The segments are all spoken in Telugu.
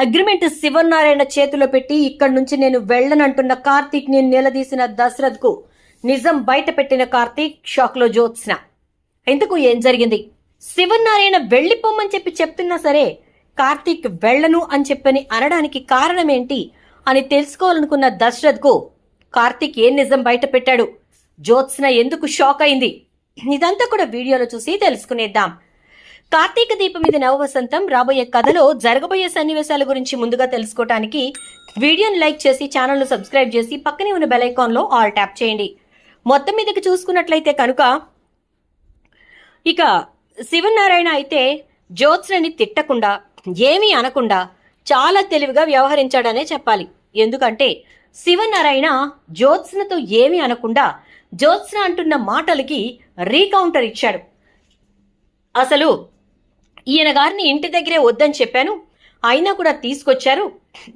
అగ్రిమెంట్ శివనారాయణ చేతిలో పెట్టి ఇక్కడి నుంచి నేను వెళ్ళనంటున్న కార్తీక్ని నిలదీసిన దశరథ్కు నిజం బయట పెట్టిన కార్తీక్ షాక్లో జ్యోత్స్న. ఎందుకు? ఏం జరిగింది? శివనారాయణ వెళ్ళిపోమని చెప్పి చెప్తున్నా సరే కార్తీక్ వెళ్ళను అని చెప్పని అనడానికి కారణం ఏంటి అని తెలుసుకోవాలనుకున్న దశరథ్కు కార్తీక్ ఏం నిజం బయట పెట్టాడు? జ్యోత్స్న ఎందుకు షాక్ అయింది? ఇదంతా కూడా వీడియోలో చూసి తెలుసుకునేద్దాం. కార్తీక దీపం మీద నవవసంతం రాబోయే కథలో జరగబోయే సన్నివేశాల గురించి ముందుగా తెలుసుకోవటానికి వీడియోని లైక్ చేసి ఛానల్ను సబ్స్క్రైబ్ చేసి పక్కనే ఉన్న బెల్ ఐకాన్లో ఆల్ ట్యాప్ చేయండి. మొత్తం మీదకి చూసుకున్నట్లయితే కనుక ఇక శివనారాయణ అయితే జ్యోత్స్నని తిట్టకుండా ఏమీ అనకుండా చాలా తెలివిగా వ్యవహరించాడనే చెప్పాలి. ఎందుకంటే శివనారాయణ జ్యోత్స్నతో ఏమీ అనకుండా జ్యోత్స్న అంటున్న మాటలకి రీకౌంటర్ ఇచ్చాడు. అసలు ఈయన గారిని ఇంటి దగ్గరే వద్దని చెప్పాను. అయినా కూడా తీసుకొచ్చారు.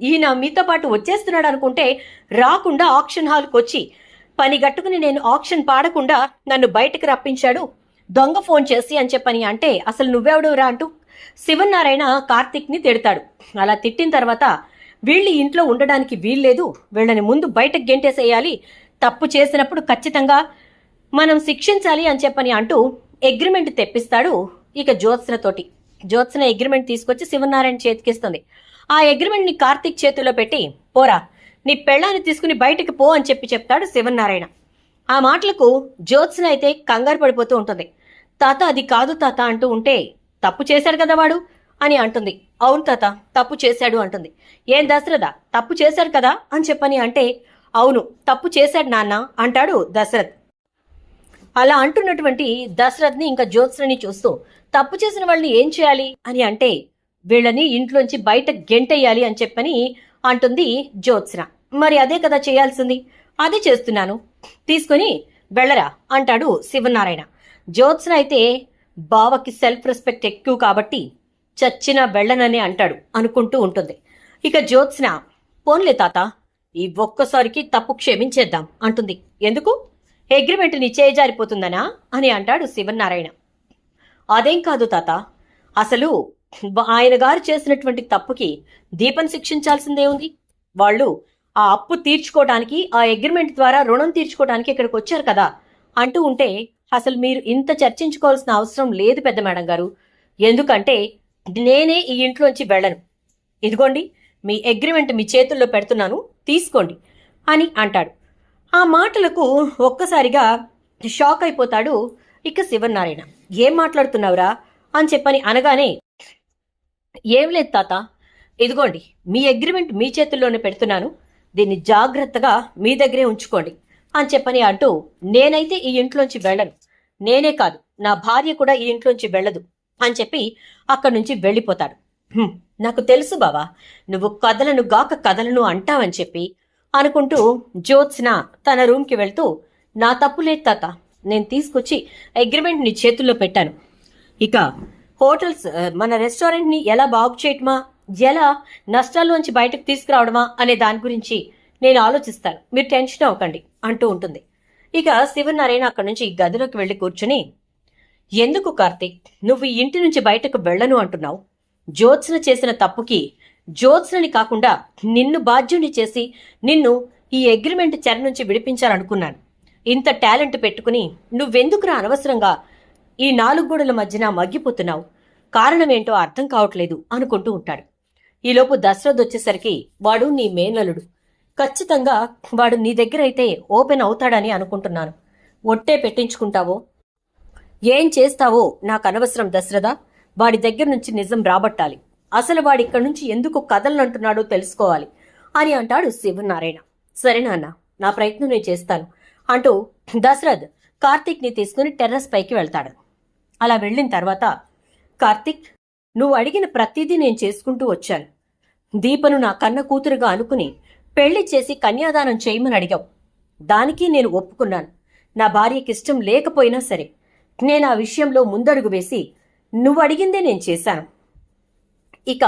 ఈయన మీతో పాటు వచ్చేస్తున్నాడు అనుకుంటే రాకుండా ఆక్షన్ హాల్కి వచ్చి పని గట్టుకుని నేను ఆక్షన్ పాడకుండా నన్ను బయటకు రప్పించాడు. దొంగ ఫోన్ చేసి అని చెప్పని అంటే అసలు నువ్వెవడవురా అంటూ శివనారాయణ కార్తిక్ని తిడతాడు. అలా తిట్టిన తర్వాత వీళ్ళు ఇంట్లో ఉండడానికి వీల్లేదు. వీళ్ళని ముందు బయటకు గెంటేసేయాలి. తప్పు చేసినప్పుడు ఖచ్చితంగా మనం శిక్షించాలి అని చెప్పని అంటూ అగ్రిమెంట్ తెప్పిస్తాడు ఇక జ్యోత్స్నతోటి. జ్యోత్స్న అగ్రిమెంట్ తీసుకొచ్చి శివనారాయణ చేతికిస్తుంది. ఆ అగ్రిమెంట్ని కార్తీక్ చేతిలో పెట్టి పోరా నీ పెళ్ళాన్ని తీసుకుని బయటికి పో అని చెప్పి చెప్తాడు శివనారాయణ. ఆ మాటలకు జ్యోత్స్న అయితే కంగారు పడిపోతూ ఉంటుంది. తాత అది కాదు తాత అంటూ ఉంటే తప్పు చేశాడు కదా వాడు అని అంటుంది. అవును తాత తప్పు చేశాడు అంటుంది. ఏం దశరథ తప్పు చేశాడు కదా అని చెప్పని అంటే అవును తప్పు చేశాడు నాన్న అంటాడు దశరథ్. అలా అంటున్నటువంటి దశరథ్ని ఇంకా జ్యోత్స్నని చూస్తూ తప్పు చేసిన వాళ్ళని ఏం చేయాలి అని అంటే వీళ్ళని ఇంట్లోంచి బయట గెంటేయాలి అని చెప్పని అంటుంది జ్యోత్స్న. మరి అదే కదా చేయాల్సింది? అదే చేస్తున్నాను. తీసుకొని వెళ్ళరా అంటాడు శివనారాయణ. జ్యోత్స్న అయితే బావకి సెల్ఫ్ రెస్పెక్ట్ ఎక్కువ కాబట్టి చచ్చిన వెళ్ళనని అంటాడు అనుకుంటూ ఉంటుంది. ఇక జ్యోత్స్న పోన్లే తాత ఈ ఒక్కసారికి తప్పు క్షమించేద్దాం అంటుంది. ఎందుకు? అగ్రిమెంట్ నిచ్చే చేజారిపోతుందనా అని అంటాడు శివనారాయణ అదేం కాదు తాత. అసలు ఆయన గారు చేసినటువంటి తప్పుకి దీపం శిక్షించాల్సిందే ఉంది. వాళ్ళు ఆ అప్పు తీర్చుకోవడానికి ఆ అగ్రిమెంట్ ద్వారా రుణం తీర్చుకోవడానికి ఇక్కడికి వచ్చారు కదా. అంటూ ఉంటే అసలు మీరు ఇంత చర్చించుకోవాల్సిన అవసరం లేదు పెద్ద మేడం గారు. ఎందుకంటే నేనే ఈ ఇంట్లోంచి వెళ్ళను. ఇదిగోండి మీ అగ్రిమెంట్ మీ చేతుల్లో పెడుతున్నాను తీసుకోండి అని అంటాడు. ఆ మాటలకు ఒక్కసారిగా షాక్ అయిపోతాడు ఇక శివనారాయణ ఏం మాట్లాడుతున్నావురా? అని చెప్పని అనగానే ఏం లేదు తాత. ఇదిగోండి మీ అగ్రిమెంట్ మీ చేతుల్లోనే పెడుతున్నాను. దీన్ని జాగ్రత్తగా మీ దగ్గరే ఉంచుకోండి అని చెప్పని అంటూ నేనైతే ఈ ఇంట్లోంచి వెళ్ళను. నేనే కాదు నా భార్య కూడా ఈ ఇంట్లోంచి వెళ్ళదు అని చెప్పి అక్కడి నుంచి వెళ్ళిపోతాడు. నాకు తెలుసు బావా. నువ్వు కథలను గాక కథలను అంటావని చెప్పి అనుకుంటూ జ్యోత్స్న తన రూమ్కి వెళ్తూ నా తప్పు లేదు తాత నేను తీసుకొచ్చి అగ్రిమెంట్ నీ చేతుల్లో పెట్టాను. ఇక హోటల్స్ మన రెస్టారెంట్ని ఎలా బాగు చేయటమా ఎలా నష్టాల్లోంచి బయటకు తీసుకురావడమా అనే దాని గురించి నేను ఆలోచిస్తాను. మీరు టెన్షన్ అవ్వకండి అంటూ ఉంటుంది. ఇక శివనారాయణ అక్కడి నుంచి గదిలోకి వెళ్ళి కూర్చుని ఎందుకు కార్తీక్ నువ్వు ఇంటి నుంచి బయటకు వెళ్ళను అంటున్నావు? జ్యోత్స్న చేసిన తప్పుకి జ్యోత్స్నని కాకుండా నిన్ను బాధ్యుని చేసి నిన్ను ఈ అగ్రిమెంట్ చెర నుంచి విడిపించాలనుకున్నాను. ఇంత టాలెంట్ పెట్టుకుని నువ్వెందుకురా అనవసరంగా ఈ నాలుగు గోడల మధ్యన మగ్గిపోతున్నావు? కారణమేంటో అర్థం కావట్లేదు అనుకుంటూ ఉంటాడు. ఈలోపు దశరథ్ వచ్చేసరికి వాడు నీ మేనలుడు ఖచ్చితంగా వాడు నీ దగ్గర అయితే ఓపెన్ అవుతాడని అనుకుంటున్నాను. ఒట్టే పెట్టించుకుంటావో? ఏం చేస్తావో నాకు అనవసరం దశరథ. వాడి దగ్గర నుంచి నిజం రాబట్టాలి. అసలు వాడి ఇక్కడి నుంచి ఎందుకు కథలనంటున్నాడో తెలుసుకోవాలి అని అంటాడు శివనారాయణ. సరే నాన్న నా ప్రయత్నం నేను చేస్తాను అంటూ దశరథ్ కార్తీక్ని తీసుకుని టెర్రస్ పైకి వెళ్తాడు. అలా వెళ్ళిన తర్వాత కార్తీక్ నువ్వు అడిగిన ప్రతిదీ నేను చేసుకుంటూ వచ్చాను. దీపను నా కన్న కూతురుగా అనుకుని పెళ్ళి చేసి కన్యాదానం చేయమని అడిగావు. దానికి నేను ఒప్పుకున్నాను. నా భార్యకి ఇష్టం లేకపోయినా సరే నేను ఆ విషయంలో ముందడుగు వేసి నువ్వు అడిగిందే నేను చేశాను. ఇక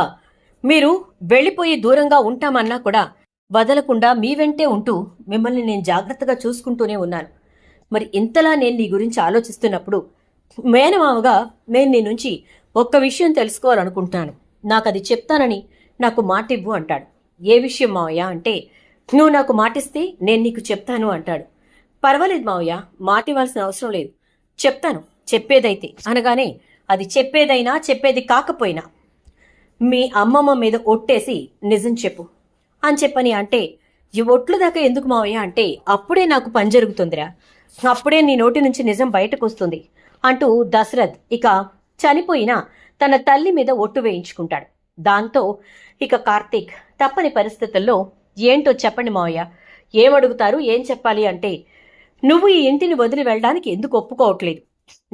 మీరు వెళ్ళిపోయి దూరంగా ఉంటామన్నా కూడా వదలకుండా మీ వెంటే ఉంటూ మిమ్మల్ని నేను జాగ్రత్తగా చూసుకుంటూనే ఉన్నాను. మరి ఇంతలా నేను నీ గురించి ఆలోచిస్తున్నప్పుడు మేనమామగా నేను నీ నుంచి ఒక్క విషయం తెలుసుకోవాలనుకుంటున్నాను. నాకు అది చెప్తానని నాకు మాటివ్వు అంటాడు. ఏ విషయం మావయ్య అంటే నువ్వు నాకు మాటిస్తే నేను నీకు చెప్తాను అంటాడు. పర్వాలేదు మావయ్య మాటివ్వాల్సిన అవసరం లేదు. చెప్తాను చెప్పేదైతే అనగానే అది చెప్పేదైనా చెప్పేది కాకపోయినా మీ అమ్మమ్మ మీద ఒట్టేసి నిజం చెప్పు. అని చెప్పని అంటే ఈ ఒట్లు దాకా ఎందుకు మావయ్య? అంటే అప్పుడే నాకు పని జరుగుతుందిరా. అప్పుడే నీ నోటి నుంచి నిజం బయటకు వస్తుంది అంటూ దశరథ్ ఇక చనిపోయిన తన తల్లి మీద ఒట్టు వేయించుకుంటాడు. దాంతో ఇక కార్తీక్ తప్పని పరిస్థితుల్లో ఏంటో చెప్పండి మావయ్య ఏమడుగుతారు ఏం చెప్పాలి? అంటే నువ్వు ఈ ఇంటిని వదిలి వెళ్ళడానికి ఎందుకు ఒప్పుకోవట్లేదు?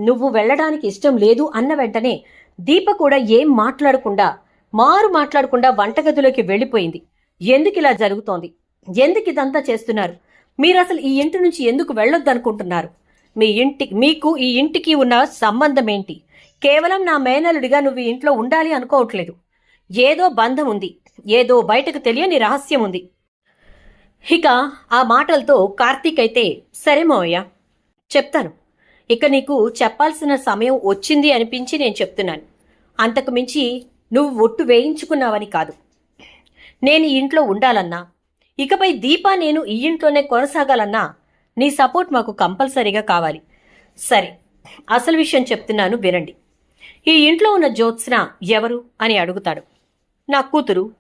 నువ్వు వెళ్ళడానికి ఇష్టం లేదు అన్న వెంటనే దీప కూడా ఏం మాట్లాడకుండా మారు మాట్లాడకుండా వంటగదిలోకి వెళ్ళిపోయింది. ఎందుకు ఇలా జరుగుతోంది? ఎందుకు ఇదంతా చేస్తున్నారు? మీరు అసలు ఈ ఇంటి నుంచి ఎందుకు వెళ్ళొద్దనుకుంటున్నారు? మీ ఇంటి మీకు ఈ ఇంటికి ఉన్న సంబంధం ఏంటి కేవలం నా మేనలుడిగా నువ్వు ఇంట్లో ఉండాలి అనుకోవట్లేదు. ఏదో బంధం ఉంది. ఏదో బయటకు తెలియని రహస్యం ఉంది. ఇక ఆ మాటలతో కార్తీక్ అయితే సరే మావయ్య చెప్తాను. ఇక నీకు చెప్పాల్సిన సమయం వచ్చింది అనిపించి నేను చెప్తున్నాను. అంతకు మించి నువ్వు ఒట్టు వేయించుకున్నావని కాదు. నేను ఇంట్లో ఉండాలన్నా ఇకపై దీపా నేను ఈ ఇంట్లోనే కొనసాగాలన్నా నీ సపోర్ట్ మాకు కంపల్సరీగా కావాలి. సరే అసలు విషయం చెప్తున్నాను వినండి. ఈ ఇంట్లో ఉన్న జ్యోత్స్న ఎవరు అని అడుగుతాడు. నా కూతురు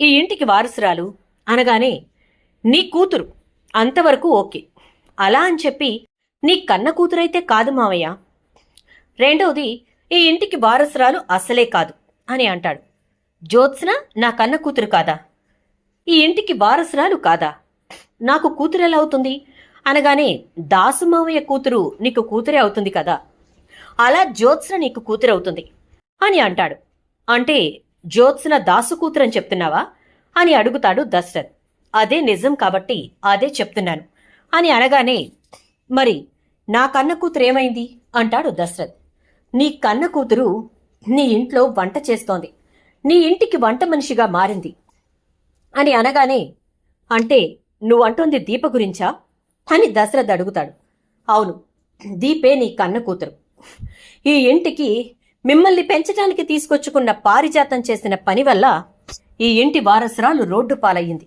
ఈ ఇంటికి వారసురాలు అనగానే నీ కూతురు అంతవరకు ఓకే. అలా అని చెప్పి నీ కన్న కూతురైతే కాదు మావయ్య. రెండవది ఈ ఇంటికి వారసురాలు అసలే కాదు. అని అంటాడు. జ్యోత్స్న నా కన్న కూతురు కాదా? ఈ ఇంటికి వారసురాలు కాదా? నాకు కూతురు ఎలా అవుతుంది? అనగానే దాసు మావయ్య కూతురు నీకు కూతురే అవుతుంది కదా? అలా జ్యోత్స్న నీకు కూతురు అవుతుంది అని అంటాడు. అంటే జ్యోత్స్న దాసు కూతురు అని చెప్తున్నావా? అని అడుగుతాడు దశరథ్. అదే నిజం కాబట్టి అదే చెప్తున్నాను. అని అనగానే మరి నా కన్న కూతురు ఏమైంది? అంటాడు దశరథ్. నీ కన్న కూతురు నీ ఇంట్లో వంట చేస్తోంది. నీ ఇంటికి వంట మనిషిగా మారింది. అని అనగానే అంటే నువ్వంటోంది దీప గురించా? అని దశరథ్ అడుగుతాడు. అవును దీపే నీ కన్న కూతురు. ఈ ఇంటికి మిమ్మల్ని పెంచడానికి తీసుకొచ్చుకున్న పారిజాతం చేసిన పని వల్ల ఈ ఇంటి వారసురాలు రోడ్డు పాలయ్యింది.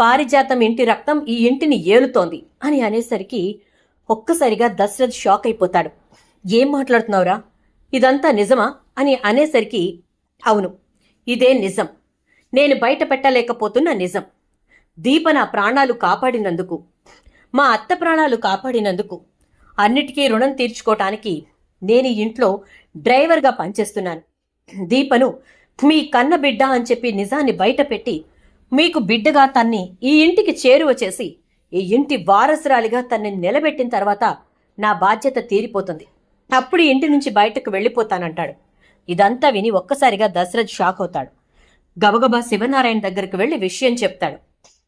పారిజాతం ఇంటి రక్తం ఈ ఇంటిని ఏలుతోంది అని అనేసరికి ఒక్కసారిగా దశరథ్ షాక్ అయిపోతాడు. ఏం మాట్లాడుతున్నావురా? ఇదంతా నిజమా అని అనేసరికి అవును ఇదే నిజం. నేను బయట పెట్టలేకపోతున్న నిజం. దీప నా ప్రాణాలు కాపాడినందుకు మా అత్త ప్రాణాలు కాపాడినందుకు అన్నిటికీ రుణం తీర్చుకోవటానికి నేను ఇంట్లో డ్రైవర్గా పనిచేస్తున్నాను. దీపను మీ కన్న బిడ్డ అని చెప్పి నిజాన్ని బయటపెట్టి మీకు బిడ్డగా తన్ని ఈ ఇంటికి చేరువ చేసి ఈ ఇంటి వారసురాలిగా తన్ని నిలబెట్టిన తర్వాత నా బాధ్యత తీరిపోతుంది. అప్పుడు ఇంటి నుంచి బయటకు వెళ్ళిపోతానంటాడు. ఇదంతా విని ఒక్కసారిగా దశరథ్ షాక్ అవుతాడు. గబగబా శివనారాయణ దగ్గరికి వెళ్ళి విషయం చెప్తాడు.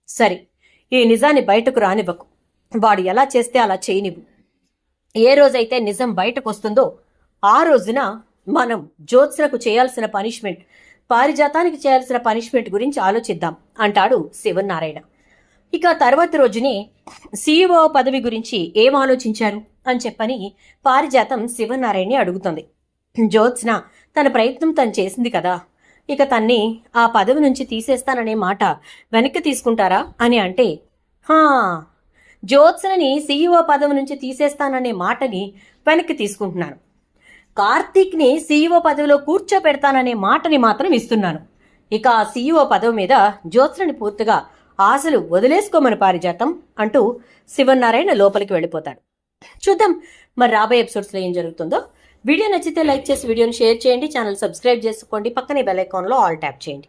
సరే ఈ నిజాన్ని బయటకు రానివ్వకు. వాడు ఎలా చేస్తే అలా చేయనివ్వు. ఏ రోజైతే నిజం బయటకు వస్తుందో ఆ రోజున మనం జ్యోత్స్నకు చేయాల్సిన పనిష్మెంట్ పారిజాతానికి చేయాల్సిన పనిష్మెంట్ గురించి ఆలోచిద్దాం అంటాడు శివనారాయణ. ఇక తర్వాత రోజునే సీఈఓ పదవి గురించి ఏం ఆలోచించారు? అని చెప్పని పారిజాతం శివనారాయణని అడుగుతుంది. జ్యోత్స్న తన ప్రయత్నం తను చేసింది కదా. ఇక తన్ని ఆ పదవి నుంచి తీసేస్తాననే మాట వెనక్కి తీసుకుంటారా అని అంటే హా! జ్యోత్స్నని సీఈఓ పదవి నుంచి తీసేస్తాననే మాటని వెనక్కి తీసుకుంటున్నాను. కార్తీక్ని సీఈఓ పదవిలో కూర్చోపెడతాననే మాటని మాత్రం ఇస్తున్నాను. ఇక ఆ సీఈఓ పదవి మీద జ్యోత్స్నని పూర్తిగా ఆశలు వదిలేసుకోమని పారిజాతం అంటూ శివనారాయణ లోపలికి వెళ్ళిపోతాడు. చూద్దాం. మరి రాబోయే ఎపిసోడ్స్లో ఏం జరుగుతుందో. వీడియో నచ్చితే లైక్ చేసి వీడియోని షేర్ చేయండి. ఛానల్ సబ్స్క్రైబ్ చేసుకోండి. పక్కనే బెల్ ఐకాన్లో ఆల్ ట్యాప్ చేయండి.